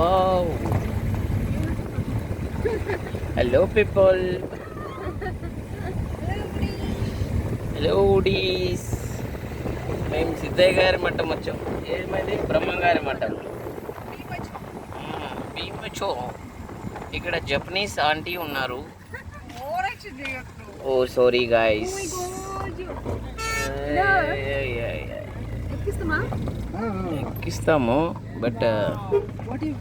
Wow hello people hello డీస్ మేము సిద్ధయ్య గారి మఠం వచ్చాం. ఏమైంది? బ్రహ్మంగారి మఠం. భీమచో. ఇక్కడ జపనీస్ ఆంటీ ఉన్నారు. Oh sorry guys ఎక్కిస్తాము? But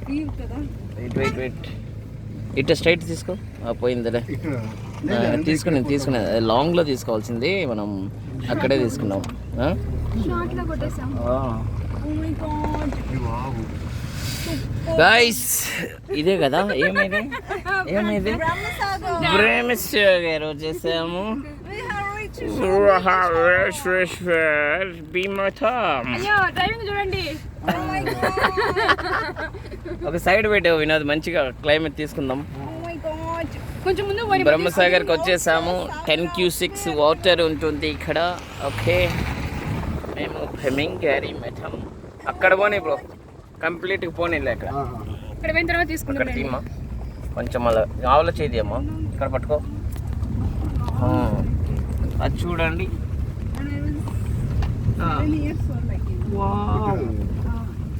wait wait wait straight తీసుకో. ఆ, పోయిందిలే. తీసుకునే తీసుకునే లాంగ్లో తీసుకోవాల్సింది మనం అక్కడే తీసుకున్నాం. గాయస్ ఇదే కదా ఏమైంది? ఏమైంది? ప్రేమేశ్వర్ వచ్చేసాము. డ్రైవింగ్ చూడండి ఒక సైడ్ పెట్టావు వినోద్ మంచిగా క్లైమేట్ తీసుకుందాం. కొంచెం ముందు పోనీ. బ్రహ్మసాగర్కి వచ్చేసాము. టెన్ క్యూ సిక్స్ వాటర్ ఉంటుంది ఇక్కడ. ఓకే మేము హెమింగ్ క్యారీ మెథం అక్కడ పోనీ బ్రో కంప్లీట్గా పోనీలే అక్కడ ఇక్కడ. పోయిన తర్వాత తీసుకుంటాం కొంచెం అలా ఆవుల చేది అమ్మా ఇక్కడ పట్టుకో. అది చూడండి.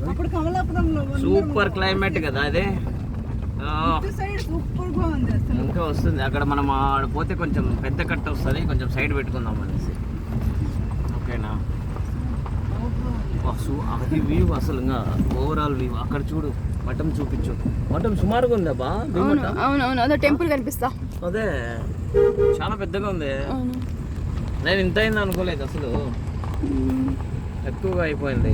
అప్పుడు కమలాపురంలో సూపర్ క్లైమేట్ కదా అదే? ఆ. సైడ్ సూపర్గా ఉంది అసలు. ఇంకా వస్తుంది. అక్కడ మనం ఆడ పోతే కొంచెం పెద్ద కట్ట వస్తుంది. కొంచెం సైడ్ పెట్టుకుందాం అనేసి. ఓకేనా? అది వ్యూ అసలు ఇంకా ఓవరాల్ వ్యూ అక్కడ చూడు మఠం చూపించు. మఠం సుమారుగా ఉందా బా? అవును అవును అవును. అదే టెంపుల్ కనిపిస్తా. అదే. చాలా పెద్దగా ఉంది. అవును. నేను ఇంత అయింది అనుకోలేదు అసలు. ఎక్కువగా అయిపోయింది.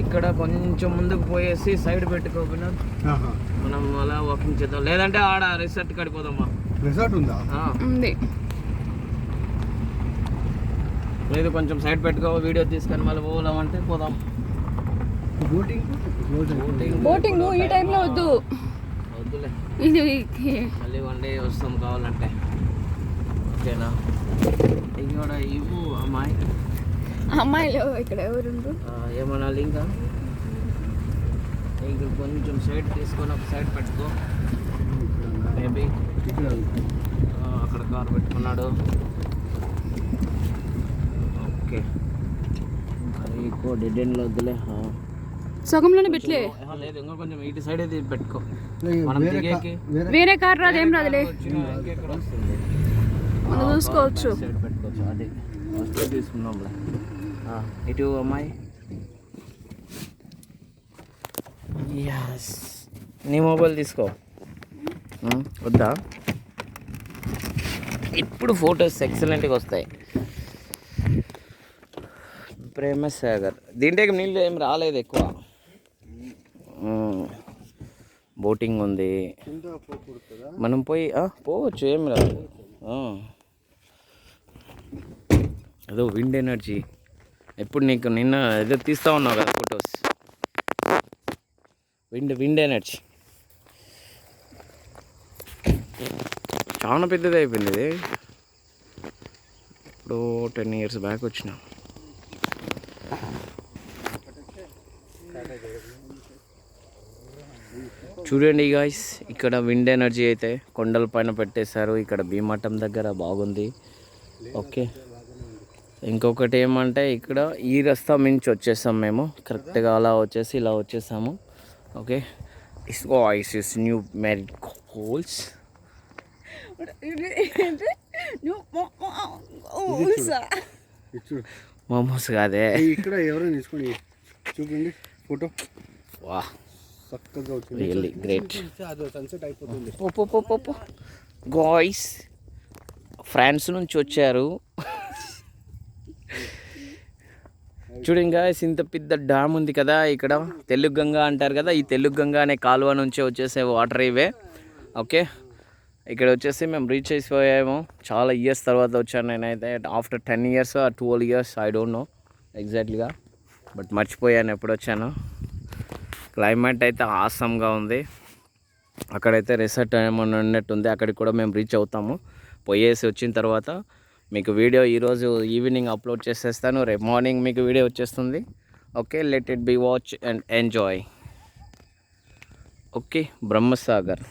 ఇక్కడ కొంచెం ముందుకు పోయేసి సైడ్ పెట్టుకోకుండా మనం అలా వాకింగ్ చేద్దాం. లేదంటే ఆడ రిసార్ట్ కడిపోదామా రిసార్ట్ ఉందా? ఆ. ఉంది. లేదు కొంచెం సైడ్ పెట్టుకో వీడియో తీసుకొని మళ్ళీ పోదామంటే పోదాం. బోటింగ్ బోటింగ్ బోటింగ్ ఈ టైంలో వద్దు. వద్దులే. ఇది మళ్ళీ వన్ డే వస్తాం కావాలంటే. ఓకేనా? ఇంకోడ ఇవ్వు అమ్మాయి. అమ్మాయిలు ఇక్కడ ఎవరు ఆ, ఏమనాలి ఇంకా? ఇక్కడ కొంచెం సైడ్ తీసుకొని ఒక సైడ్ పెట్టుకో. మేబీ ఇక్కడ అక్కడ కార్ పెట్టుకున్నాడు. ఓకే. అది ఎక్కువ డెడ్ ఎండ్లో వద్దులే. సగంలోనే పెట్లే ఆ, లేదు ఇంకా కొంచెం ఇటు సైడ్ ఇది పెట్టుకో. మనం వేరే కార్ రాదు ఏం రాదులే. వచ్చిన ఇంకెక్కడ వస్తుంది? మనం చూసుకోవచ్చు. పెట్టుకోవచ్చు అది. వస్తే తీసుకుందాంలే ఆ, ఇటు అమ్మాయి. యస్ నీ మొబైల్ తీసుకో. వద్దా? ఇప్పుడు ఫొటోస్ ఎక్సలెంట్గా వస్తాయి. ప్రేమ సాగర్ దీంట్లోకి నీళ్ళు ఏం రాలేదు ఎక్కువ. బోటింగ్ ఉంది. మనం పోయి పోవచ్చు ఏం రాదు. ఆ. ఏదో విండ్ ఎనర్జీ. ఎప్పుడు నీకు నిన్న ఏదో తీస్తా ఉన్నావు కదా ఫొటోస్? Wind wind energy. చాలా పెద్దది అయిపోయింది ఇది. ఇప్పుడు టెన్ ఇయర్స్ బ్యాక్ వచ్చిన. చూడండి గాయస్ ఇక్కడ విండ్ ఎనర్జీ అయితే కొండల పైన పెట్టేశారు. ఇక్కడ భీమఠం దగ్గర బాగుంది. ఓకే. ఇంకొకటి ఏమంటే ఇక్కడ ఈ రస్తా మించి వచ్చేసాం మేము. కరెక్ట్గా అలా వచ్చేసి ఇలా వచ్చేసాము. Okay is voice is new married holes momos కాదే ఇక్కడ ఎవరైనా తీసుకోండి చూపండి ఫోటో వా చక్కగా వచ్చింది రియల్లీ గ్రేట్ సన్సెట్ అయిపోతుంది గాయ్స్ ఫ్రాన్స్ నుంచి వచ్చారు. చూడండి గాయస్ ఇంత పెద్ద డ్యామ్ ఉంది కదా ఇక్కడ. తెలుగు గంగ అంటారు కదా ఈ తెలుగు గంగ అనే కాలువ నుంచి వచ్చేసే వాటర్ ఇవే. ఓకే? ఇక్కడ వచ్చేసి మేము రీచ్ అయిపోయాము చాలా ఇయర్స్ తర్వాత వచ్చాను నేనైతే. After ten years twelve years I don't know ఎగ్జాక్ట్లీగా but మర్చిపోయాను ఎప్పుడు వచ్చాను. క్లైమేట్ అయితే ఆసమ్గా ఉంది. అక్కడైతే రిసార్ట్ ఏమన్నా ఉన్నట్టుంది. అక్కడికి కూడా మేము రీచ్ అవుతాము. పోయేసి వచ్చిన తర్వాత మీకు వీడియో ఈరోజు ఈవినింగ్ అప్లోడ్ చేసేస్తాను. రేపు మార్నింగ్ మీకు వీడియో వచ్చేస్తుంది. Okay let it be watch and enjoy okay Brahmasagar